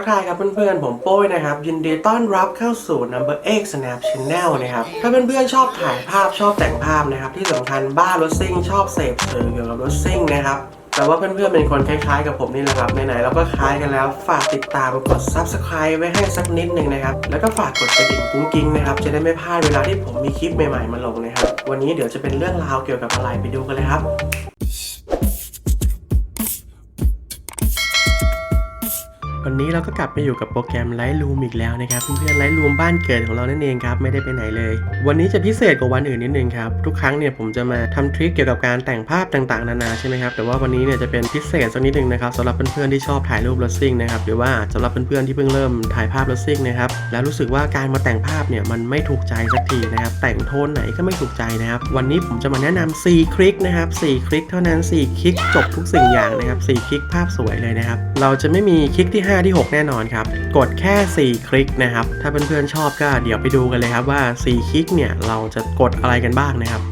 กทายครับเพื่อนๆ ผมโป้ยนะครับ ยินดีต้อนรับเข้าสู่ Number X Snap Channel นะครับ ถ้าเพื่อนๆชอบถ่ายภาพชอบแต่งภาพนะครับ ที่สำคัญบ้ารถซิ่งชอบเสพสื่อเกี่ยวกับรถซิ่งนะครับแต่ว่าเพื่อนๆเป็นคนคล้ายๆกับผมนี่แหละครับไหนๆเราก็คล้ายกันแล้วฝากติดตามกด Subscribe ไว้ให้สักนิดหนึ่งนะครับ แล้วก็ฝากกดกระดิ่งกุ้งกิ้งนะครับ จะได้ไม่พลาดเวลาที่ผมมีคลิปใหม่ๆมาลงนะครับ วันนี้เดี๋ยวจะเป็นเรื่องราวเกี่ยวกับอะไรไปดูกันเลยครับ วันนี้เราก็กลับมาอยู่กับโปรแกรม Lightroom อีกแล้วนะครับเพื่อนๆ Lightroom บ้านเกิดของเรานั่นเองครับไม่ได้ไปไหนเลย วันนี้จะพิเศษกว่าวันอื่นนิดนึงครับทุกครั้งเนี่ยผมจะมาทำทริคเกี่ยวกับการแต่งภาพต่างๆ นานาใช่ไหมครับแต่ว่าวันนี้เนี่ยจะเป็นพิเศษสักนิดนึงนะครับสำหรับเพื่อนๆที่ชอบถ่ายรูปรถซิ่งนะครับหรือว่าสำหรับเพื่อนๆที่เพิ่งเริ่มถ่ายภาพรถซิ่งนะครับแล้วรู้สึกว่าการมาแต่งภาพเนี่ยมันไม่ถูกใจสักทีนะครับแต่งโทนไหนก็ไม่ถูกใจนะครับวันนี้ผมจะมาแนะนำ4คลิกนะครับ4คลิกเท่านั้น4คลิกจบทุกสิ่งอย่างนะครับ4คลิกภาพสวยเลยนะครับเราจะไม่มีคลิกที่5ที่ 6 แน่นอนครับ กดแค่ 4 คลิกนะครับ ถ้าเพื่อนๆชอบก็เดี๋ยวไปดูกันเลยครับว่า 4 คลิกเนี่ยเราจะกดอะไรกันบ้างนะครับ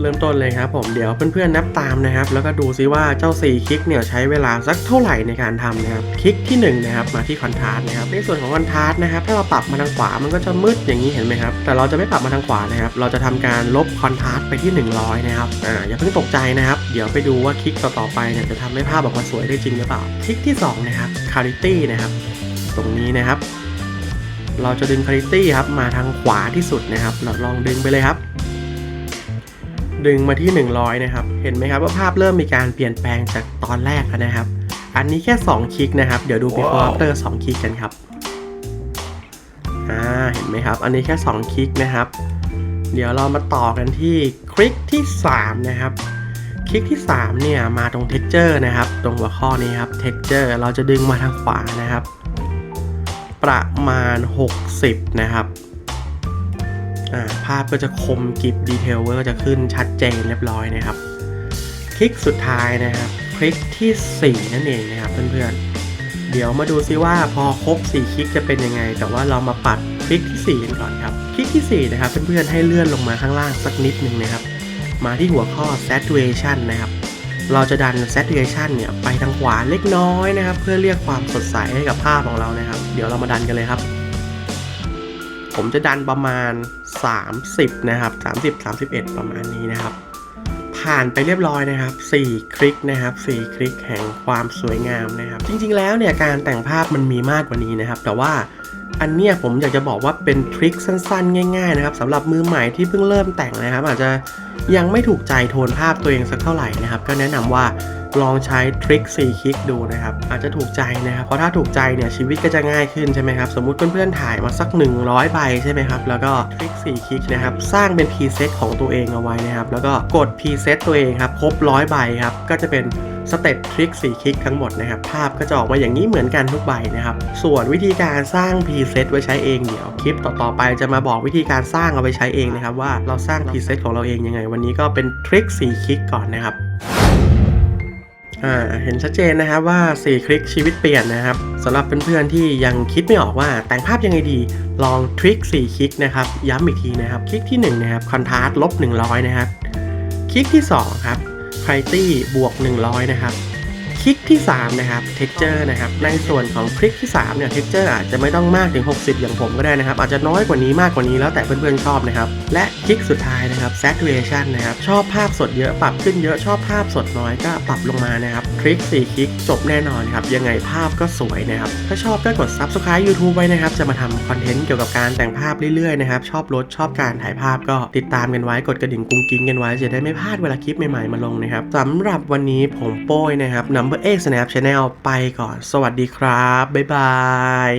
เริ่มต้นเลยครับผมเดี๋ยวเพื่อนๆนับตามนะครับ แล้วก็ดูซิว่าเจ้า 4 คลิกเนี่ยใช้เวลาสักเท่าไหร่ในการทำนะครับ คลิกที่1นะครับมาที่คอนทราสต์นะครับ ในส่วนของคอนทราสต์นะครับ ถ้าเราปรับมาทางขวามันก็จะมืดอย่างนี้เห็นไหมครับ แต่เราจะไม่ปรับมาทางขวานะครับ เราจะทำการลบคอนทราสต์ไปที่ 100 นะครับ อ่าอย่าเพิ่งตกใจนะครับ เดี๋ยวไปดูว่าคลิกต่อๆไปเนี่ยจะทำให้ภาพออกมาสวยได้จริงหรือเปล่า คลิกที่สองนะครับ quality นะครับ ตรงนี้นะครับ เราจะดึง quality ครับมาทางขวาที่สุดนะครับ เราลองดึงไปเลยครับ ดึงมาที่ 100 นะครับ เห็นไหมครับว่าภาพเริ่มมีการเปลี่ยนแปลงจากตอนแรกแล้วนะครับ อันนี้แค่ 2 คลิกนะครับ เดี๋ยวดู before after 2คลิกกันครับ อ่า เห็นไหมครับ อันนี้แค่ 2 คลิกนะครับ เดี๋ยวเรามาต่อกันที่คลิกที่ 3 นะครับ คลิกที่ 3 เนี่ย มาตรง texture นะครับ ตรงหัวข้อนี้ครับ texture เราจะดึงมาทางขวานะครับ ประมาณ 60 นะครับอ่า ภาพก็จะคมกริบดีเทลก็จะขึ้นชัดเจนเรียบร้อยนะครับ คลิกสุดท้ายนะครับ คลิกที่ 4 นั่นเองนะครับเพื่อนๆ เดี๋ยวมาดูซิว่าพอครบ 4 คลิกจะเป็นยังไง แต่ว่าเรามาปัดคลิกที่ 4 กันก่อนครับ คลิกที่ 4 นะครับเพื่อนๆ ให้เลื่อนลงมาข้างล่างสักนิดนึงนะครับ มาที่หัวข้อ saturation นะครับ เราจะดัน saturation เนี่ยไปทางขวาเล็กน้อยนะครับ เพื่อเรียกความสดใสให้กับภาพของเรานะครับ เดี๋ยวเรามาดันกันเลยครับ ผมจะดันประมาณ 30 นะครับ 30 31 ประมาณนี้นะครับ ผ่านไปเรียบร้อยนะครับ 4 คลิกนะครับ 4 คลิกแห่งความสวยงามนะครับ จริง ๆ แล้วเนี่ยการแต่งภาพมันมีมากกว่านี้นะครับ แต่ว่าอันเนี้ยผมอยากจะบอกว่าเป็นทริคสั้นๆ ง่ายๆนะครับสำหรับมือใหม่ที่เพิ่งเริ่มแต่งนะครับ อาจจะยังไม่ถูกใจโทนภาพตัวเองสักเท่าไหร่นะครับ ก็แนะนำว่า ลองใช้ทริค4คลิกดูนะครับอาจจะถูกใจนะครับเพราะถ้าถูกใจเนี่ยชีวิตก็จะง่ายขึ้นใช่ไหมครับสมมุติเพื่อนๆถ่ายมาสัก 100ใบใช่ไหมครับแล้วก็ทริค4คลิกนะครับสร้างเป็นพรีเซตของตัวเองเอาไว้นะครับแล้วก็กดพรีเซตตัวเองครับครบร้อยใบครับก็จะเป็นสเต็ปทริค4คลิกทั้งหมดนะครับ ภาพก็จะออกมาอย่างนี้เหมือนกันทุกใบนะครับ ส่วนวิธีการสร้างพรีเซตไว้ใช้เองเดี๋ยวคลิปต่อๆไปจะมาบอกวิธีการสร้างเอาไปใช้เองนะครับ ว่าเราสร้างพรีเซตของเราเองยังไง วันนี้ก็เป็นทริค4คลิกก่อนนะครับ อ่าเห็นชัดเจนนะครับว่า 4 คลิกชีวิตเปลี่ยนนะครับสำหรับเพื่อนๆที่ยังคิดไม่ออกว่าแต่งภาพยังไงดี ลองทริค4คลิกนะครับย้ำอีกทีนะครับ คลิกที่1นะครับคอนทราสต์ลบ100 นะครับ คลิกที่ 2 ครับไครตี้บวก 100 นะครับ คลิกที่ 3 นะครับ texture นะครับในส่วนของคลิกที่3เนี่ย texture อาจจะไม่ต้องมากถึง 60 อย่างผมก็ได้นะครับ อาจจะน้อยกว่านี้มากกว่านี้แล้วแต่เพื่อนๆชอบนะครับ และคลิกสุดท้ายนะครับ saturation นะครับชอบภาพสดเยอะปรับขึ้นเยอะชอบภาพสดน้อยก็ปรับลงมานะครับคลิก4คลิกจบแน่นอนครับยังไงภาพก็สวยนะครับถ้าชอบก็กด subscribe YouTube ไว้นะครับจะมาทำคอนเทนต์เกี่ยวกับการแต่งภาพเรื่อยๆนะครับชอบรถชอบการถ่ายภาพก็ติดตามกันไว้กดกระดิ่งกุ้งกิ้งกันไว้จะได้ไม่พลาดเวลาคลิปใหม่ๆมาลงนะครับสำหรับวันนี้ผมโป้ยนะครับ Number 8 Snap Channel ไปก่อน สวัสดีครับ บ๊ายบาย